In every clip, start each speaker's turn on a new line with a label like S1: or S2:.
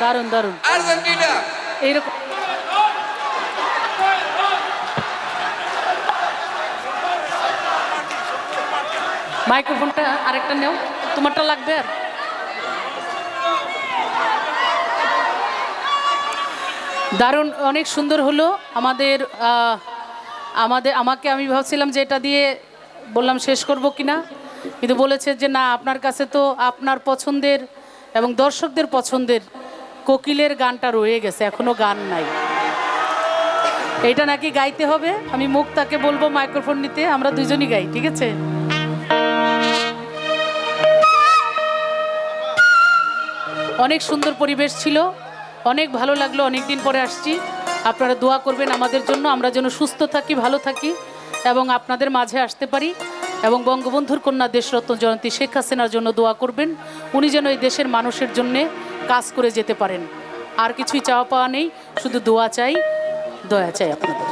S1: দারুণ দারুণ।
S2: আর্জেন্টিনা।
S1: এইরকম মাইক্রোফোনটা আরেকটা নেও। তোমারটা লাগবে আর। দারুণ অনেক সুন্দর হলো। আমাদের আমাদের আমাকে আমি ভাবছিলাম যে এটা দিয়ে বললাম শেষ করব কি না কিন্তু বলেছে যে না আপনার কাছে তো আপনার পছন্দের এবং দর্শকদের পছন্দের কোকিলের গানটা রয়ে গেছে, এখনও গান নাই। এটা নাকি গাইতে হবে? আমি মুক্তাকে বলব মাইক্রোফোন নিতে, আমরা দুজনই গাই, ঠিক আছে? অনেক সুন্দর পরিবেশ ছিল, অনেক ভালো লাগল অনেক দিন পরে আসছি। আপনারা দোয়া করবেন আমাদের জন্য, আমরা যেন সুস্থ থাকি, ভালো থাকি, এবং আপনাদের মাঝে আসতে পারি, এবং বঙ্গবন্ধুর কন্যা দেশরত্ন জয়ন্তী শেখ হাসিনার জন্য দোয়া করবেন। উনি যেন এই দেশের মানুষের জন্যে কাজ করে যেতে পারেন। আর কিছুই চাওয়া পাওয়া নেই, শুধু দোয়া চাই, দয়া চাই আপনাদের।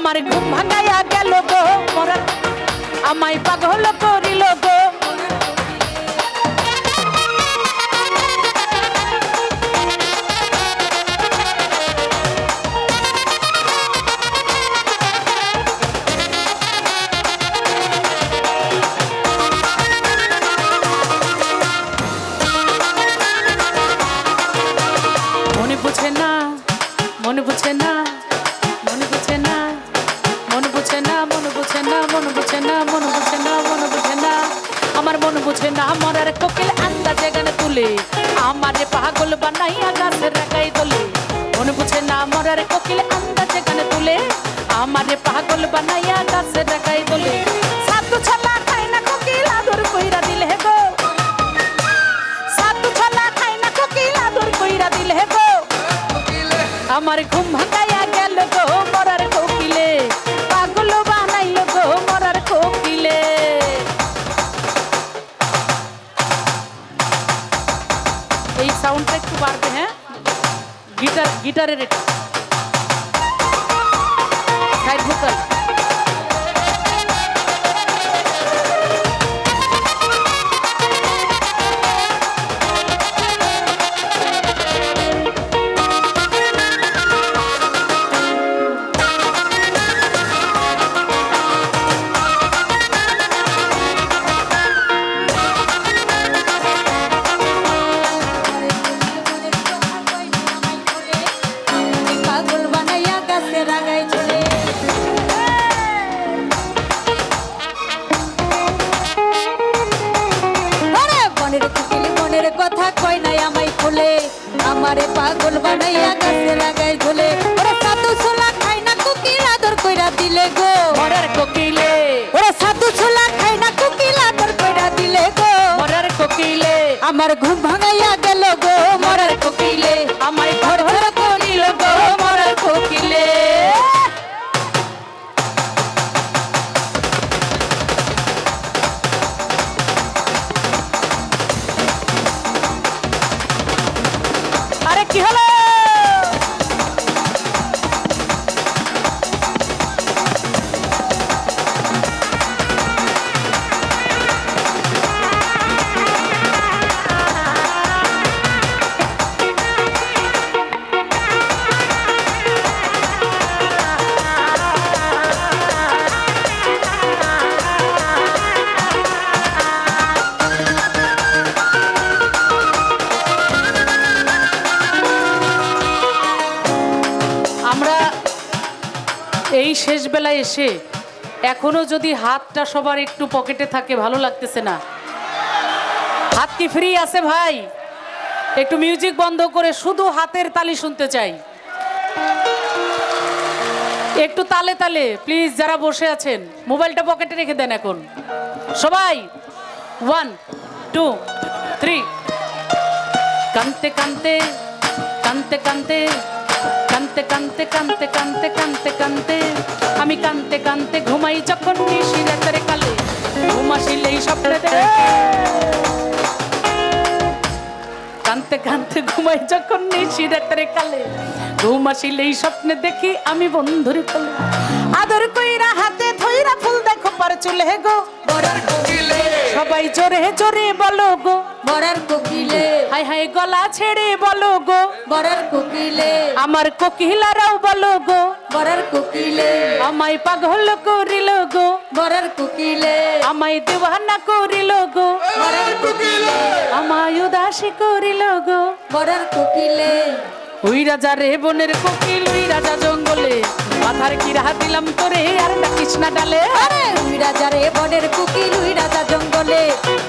S1: আমার ঘুম ভাঙাইয়া গেল গো মরার আমায় পাগল করিল আমারে পাগল বানাইয়া গাছের রাখাই দোলে। মনে বুঝে না মরার কোকিল আন্দাজে গানে তুলে। আমারে পাগল বানাইয়া গাছের রাখাই দোলে। সাতু ছলা খাই না কোকিল, আদর কইরা দিলে গো। সাতু ছলা খাই না কোকিল, আদর কইরা দিলে গো। আমার ঘুম ভাঙাইয়া একটু বাড়বে হ্যাঁ গিটার গিটারের এটা সাইড ভোকাল
S3: আমারে পাগল বানাইয়া গাছে লাগাই ঝোলে ওরা সাধু ছোলা খাই না কুকিল আদর কইরা দিলে গো।
S1: মরার কোকিলে।
S3: ওরা সাধু ছোলা খাই না কুকিল আদর কইরা দিলে গো।
S1: মরার কোকিলে।
S3: আমার ঘুম ভাঙাইয়া
S1: আরে কি হলো? এই শেষ বেলায় এসে এখনও যদি হাতটা সবার একটু পকেটে থাকে, ভালো লাগতেছে না। হাত কি ফ্রি আছে ভাই? একটু মিউজিক বন্ধ করে শুধু হাতের তালি শুনতে চাই। একটু তালে তালে প্লিজ যারা বসে আছেন, মোবাইলটা পকেটে রেখে দেন এখন। সবাই ওয়ান টু থ্রি কানতে কানতে কানতে কানতে কানতে কানতে কানতে কানতে কানতে কানতে আমি কানতে কানতে ঘুমাই যখন নিশি রাতের কালে। ঘুমাসিলেই স্বপ্নে দেখে। কানতে কানতে ঘুমাই যখন নিশি রাতের কালে। ঘুম আসিলেই স্বপ্নে দেখি আমি বন্ধুর কোলে। আদর কইরা হাতে ধইরা ফুল দেখো পার চুলে গো।
S2: কোকিলে।
S1: সবাই জোরে জোরে বলো গো।
S3: বরের কোকিলে।
S1: হাই হাই গলা ছেড়ে বলো গো।
S3: বরের কোকিলে।
S1: আমার কোকিলারাও বলো গো।
S3: বরের কোকিলে।
S1: আমায় পাগল করিল গো।
S3: বরের কোকিলে।
S1: আমায় দেওয়ানা করিল গো।
S3: বরের কোকিলে।
S1: আমায় উদাসী করিল গো।
S3: বরের কোকিলে।
S1: ওই রাজা রে বনের কোকিল ওই রাজা জঙ্গলে। মাথার কিরা দিলাম তোরে আর না ডালে।
S3: আরে উই রাজা রে বনের কোকিল উই রাজা জঙ্গলে।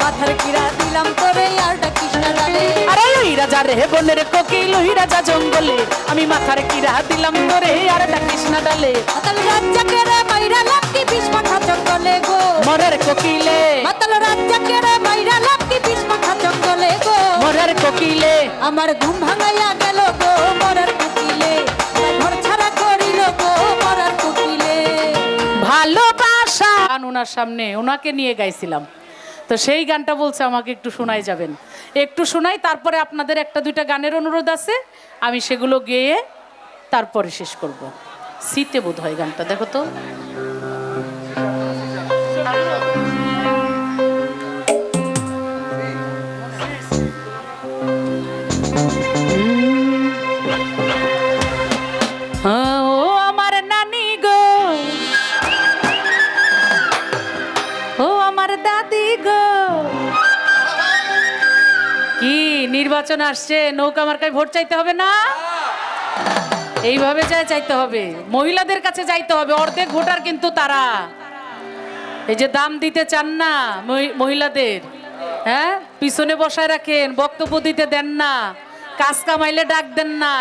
S3: মাথার কিরা দিলাম তোরে আর না ডালে।
S1: আরে ওই রাজা রে বনের কোকিল ওই রাজা জঙ্গলে। আমি মাথার কিরা দিলাম তোরে আর না ডালে।
S3: মাতাল রাজ্জাকে রে মাইরা লাকি বিষ মাথা জঙ্গলে গো?
S1: মরের কোকিলে।
S3: মাতাল রাজ্জাকে রে মাইরা লাকি বিষ মাথা জঙ্গলে গো?
S1: মরের কোকিলে।
S3: আমার ঘুম ভাঙাইয়া গেল
S1: ওনার সামনে ওনাকে নিয়ে গাইছিলাম। তো সেই গানটা বলছে, আমাকে একটু শোনাই যাবেন। একটু শোনাই তারপরে আপনাদের একটা দুইটা গানের অনুরোধ আছে, আমি সেগুলো গেয়ে তারপরে শেষ করব। শীতে বোধ হয় গানটা, দেখো তো। নির্বাচন আসছে, নৌকা মার্কায় ভোট চাইতে হবে না? এইভাবে চাই চাইতে হবে। মহিলাদের কাছে যাইতে হবে, অর্ধেক ভোটার কিন্তু তারা। এই যে দাম দিতে চান না মহিলাদের হ্যাঁ? পিছনে বসায় রাখেন, বক্তব্য দিতে দেন না, কাজ কামাইলে ডাক দেন না।